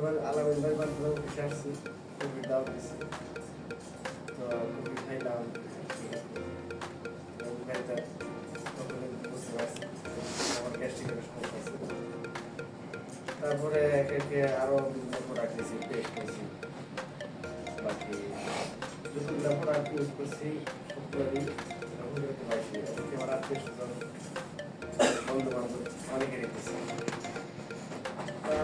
এবার আলামিন ভাই মাধ্যমে অফিসে আসছি কফি দাও দিছি। তো কফি খাইলাম ভাইটা বুঝতে পারছি আমার গ্যাস্ট্রিকের সমস্যা আছে তারপরে একে একে আরও বিভিন্ন প্রোডাক্ট নিয়েছি টেস্ট নিয়েছি বাকি যতগুলো প্রোডাক্ট ইউজ করছি সবগুলোই আমার আত্মীয় স্বজন বন্ধু বান্ধব অনেকে রেখেছি তা